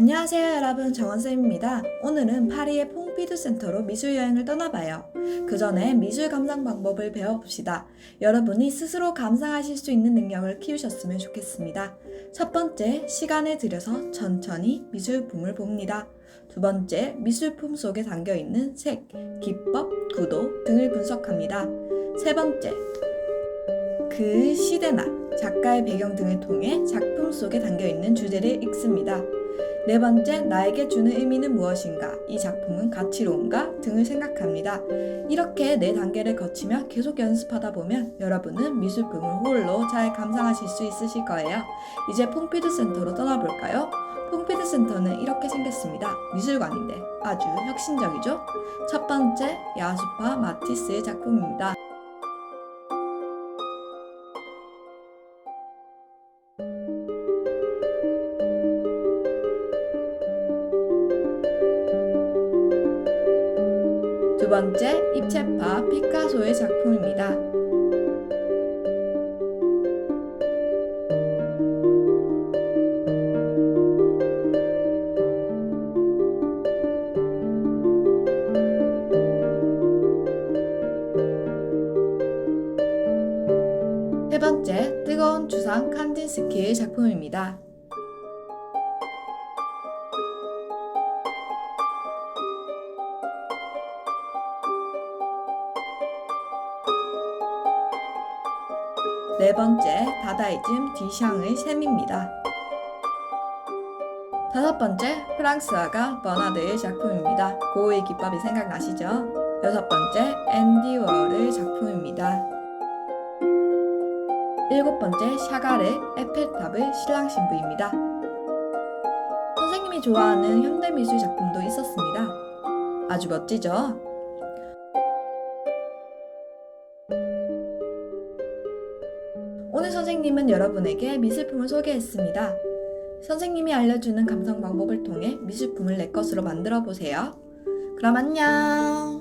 안녕하세요 여러분 정원쌤입니다. 오늘은 파리의 퐁피드 센터로 미술 여행을 떠나봐요. 그 전에 미술 감상 방법을 배워봅시다. 여러분이 스스로 감상하실 수 있는 능력을 키우셨으면 좋겠습니다. 첫 번째, 시간을 들여서 천천히 미술품을 봅니다. 두 번째, 미술품 속에 담겨 있는 색, 기법, 구도 등을 분석합니다. 세 번째, 그 시대나 작가의 배경 등을 통해 작품 속에 담겨 있는 주제를 읽습니다. 네 번째, 나에게 주는 의미는 무엇인가? 이 작품은 가치로운가? 등을 생각합니다. 이렇게 네 단계를 거치며 계속 연습하다 보면 여러분은 미술품을 홀로 잘 감상하실 수 있으실 거예요. 이제 퐁피드 센터로 떠나볼까요? 퐁피드 센터는 이렇게 생겼습니다. 미술관인데 아주 혁신적이죠? 첫 번째, 야수파 마티스의 작품입니다. 번째, 입체파 피카소의 작품입니다. 세 번째, 뜨거운 주상 칸딘스키의 작품입니다. 네 번째, 다다이즘 디샹의 샘입니다. 다섯 번째, 프랑스화가 버나드의 작품입니다. 고의 기법이 생각나시죠? 여섯 번째, 앤디 워의 작품입니다. 일곱 번째, 샤갈의 에펠탑의 신랑 신부입니다. 선생님이 좋아하는 현대미술 작품도 있었습니다. 아주 멋지죠? 오늘 선생님은 여러분에게 미술품을 소개했습니다. 선생님이 알려주는 감상 방법을 통해 미술품을 내 것으로 만들어 보세요. 그럼 안녕!